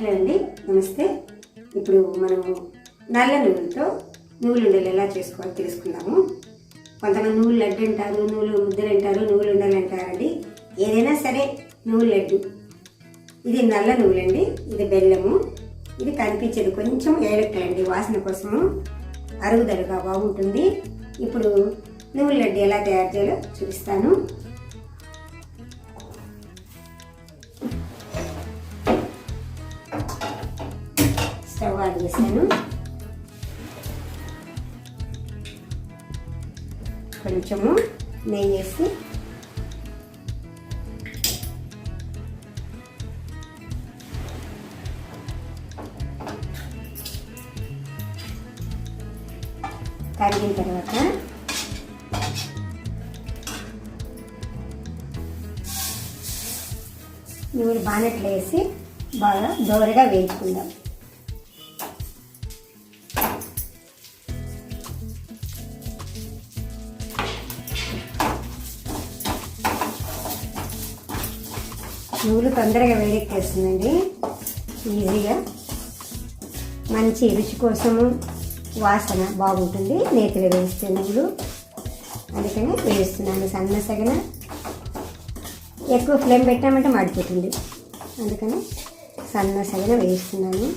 Hello అండి నమస్తే. ఇప్పుడు మనము నల్ల నువ్వులతో నువ్వులు ఉండలు ఎలా చేసుకోవాలో తెలుసుకుందాము. కొంతమంది నువ్వులు లడ్డు అంటారు నువ్వులు ముద్దలు అంటారు నువ్వులు ఉండలు అంటారండి. ఏదైనా సరే నూలు లడ్డు. ఇది నల్ల నువ్వులండి ఇది బెల్లము. ఇది కనిపించేది కొంచెం ఏలక్కలండి వాసన కోసము. అరుగుదలగా బాగుంటుంది. ఇప్పుడు నువ్వుల లడ్డు ఎలా తయారు చేయాలో చూపిస్తాను. స్టవ్ చేశాను. కొంచెము నెయ్యి వేసి కరిగిన తర్వాత నూనె బానెట్లో వేసి బాగా దోరగా వేయించుకుందాం. నూలు తొందరగా వేడెక్కేస్తుందండి. ఈజీగా. మంచి రుచి కోసము వాసన బాగుంటుంది. నేతిలో వేస్తే నువ్వులు అందుకని వేస్తున్నాను. సన్న సగన. ఎక్కువ ఫ్లేమ్ పెట్టామంటే మాడిపోతుంది. అందుకని సన్న సగన వేస్తున్నాను.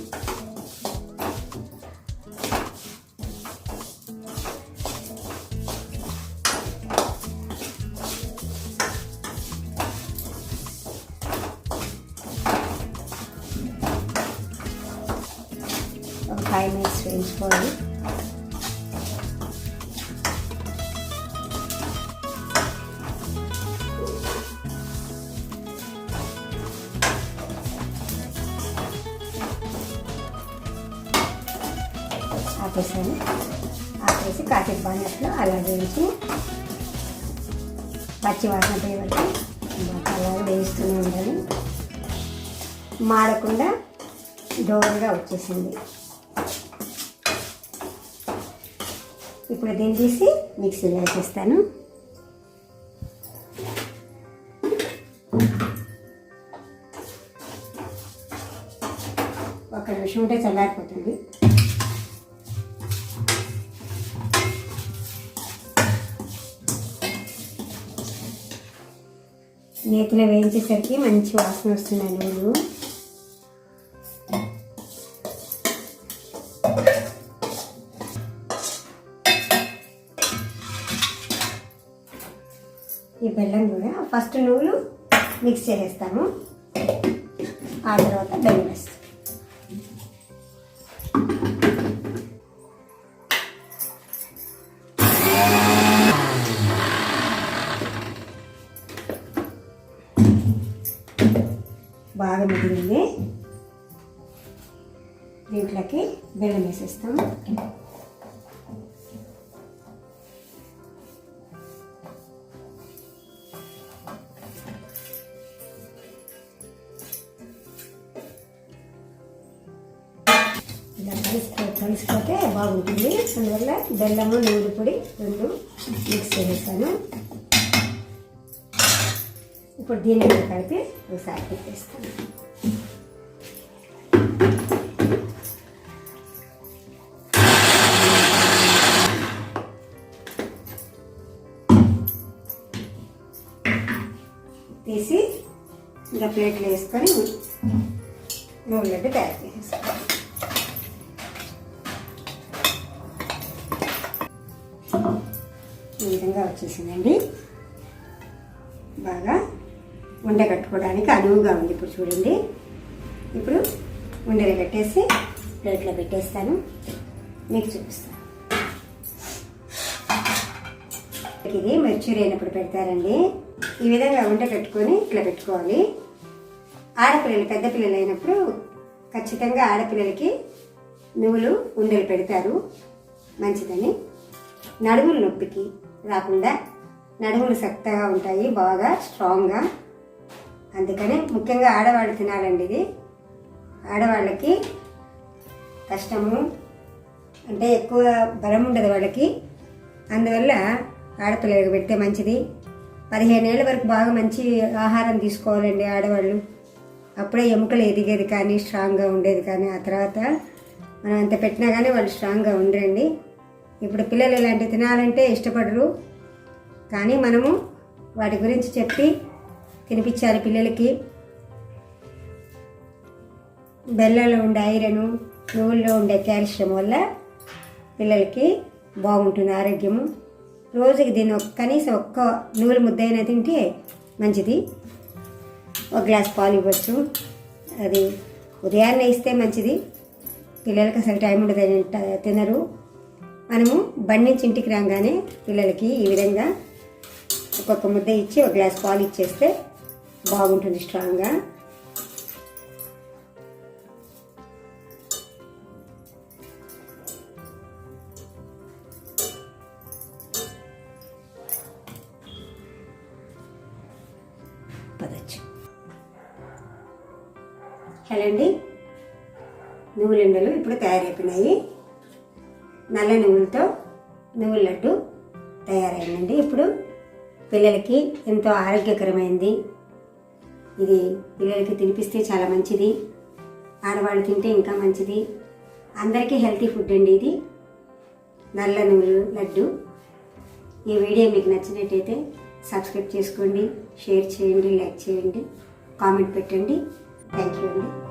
మినిట్స్ ఆపేసాను. ఆపేసి కాసేపు బాగా అలా వేయించి పచ్చి వాసన పోయే వరకు అలా వేయిస్తూనే ఉండాలి. మాడకుండా దోరగా వచ్చేసింది. ఇప్పుడు దీన్ని తీసి మిక్సీలో వేసేస్తాను. ఒక నిమిషం ఉంటే చల్లారిపోతుంది. నేతిలో వేయించేసరికి మంచి వాసన వస్తున్నాయి నువ్వులు ఈ బెల్లం కూడా ఫస్ట్ నువ్వులు మిక్స్ చేసేస్తాము. ఆ తర్వాత బెల్లం వేస్తాం. బాగా మిగిలింది. దీంట్లోకి బెల్లం వేసేస్తాము. ఇలా కలిసి కలిసిపోతే బాగుంటుంది. అందువల్ల బెల్లము నూనె పొడి రెండు మిక్స్ చేసేసాను. ఇప్పుడు దీన్ని కూడా కలిపి ఒకసారి పెట్టేస్తాను. తీసి ఇంకా ప్లేట్లు వేసుకొని నూనె లడ్డు తయారు చేసేస్తాను ఈ విధంగా వచ్చేసిందండి. బాగా ఉండ కట్టుకోవడానికి అనువుగా ఉంది ఇప్పుడు చూడండి. ఇప్పుడు ఉండలు కట్టేసి ప్లేట్లో పెట్టేస్తాను. మీకు చూపిస్తాను. ఇది మెచ్యూర్ అయినప్పుడు పెడతారండి. ఈ విధంగా ఉండ కట్టుకొని ఇట్లా పెట్టుకోవాలి. ఆడపిల్లలు పెద్ద పిల్లలు అయినప్పుడు ఖచ్చితంగా ఆడపిల్లలకి నువ్వులు ఉండలు పెడతారు. మంచిదని. నడుముల నొప్పికి రాకుండా నడుములు శక్తగా ఉంటాయి బాగా స్ట్రాంగ్గా అందుకని ముఖ్యంగా ఆడవాళ్ళు తినాలండి ఇది. ఆడవాళ్ళకి కష్టము అంటే ఎక్కువ బలం ఉండదు వాళ్ళకి. అందువల్ల ఆడపిల్లలకు పెడితే మంచిది. పదిహేను ఏళ్ళ వరకు బాగా మంచి ఆహారం తీసుకోవాలండి ఆడవాళ్ళు. అప్పుడే ఎముకలు ఎదిగేది కానీ స్ట్రాంగ్గా ఉండేది కానీ ఆ తర్వాత మనం అంత పెట్టినా కానీ వాళ్ళు స్ట్రాంగ్గా ఉండరండి. ఇప్పుడు పిల్లలు ఇలాంటివి తినాలంటే ఇష్టపడరు. కానీ మనము వాటి గురించి చెప్పి తినిపించాలి పిల్లలకి. బెల్లంలో ఉండే ఐరన్ నువ్వుల్లో ఉండే కాల్షియం వల్ల పిల్లలకి బాగుంటుంది ఆరోగ్యము. రోజుకి దీన్ని కనీసం ఒక్క నువ్వుల ముద్దైనా తింటే మంచిది. ఒక గ్లాస్ పాలు ఇవ్వచ్చు. అది ఉదయాన్నే ఇస్తే మంచిది. పిల్లలకి అసలు టైం ఉండదు తినరు. మనము బండి నుంచి ఇంటికి రాగానే పిల్లలకి ఈ విధంగా ఒక్కొక్క ముద్ద ఇచ్చి ఒక గ్లాస్ పాలు ఇచ్చేస్తే బాగుంటుంది స్ట్రాంగ్గా. పదచ్చు. హలో అండి. నువ్వులుండలు ఇప్పుడు తయారైపోయినాయి. నల్ల నువ్వులతో నువ్వుల లడ్డు తయారైందండి. ఇప్పుడు పిల్లలకి ఎంతో ఆరోగ్యకరమైంది. ఇది పిల్లలకి తినిపిస్తే చాలా మంచిది. ఆడవాళ్ళు తింటే ఇంకా మంచిది. అందరికీ హెల్తీ ఫుడ్ అండి ఇది. నల్ల నువ్వులు లడ్డు. ఈ వీడియో మీకు నచ్చినట్టయితే సబ్స్క్రైబ్ చేసుకోండి షేర్ చేయండి లైక్ చేయండి కామెంట్ పెట్టండి. థ్యాంక్ యూ అండి.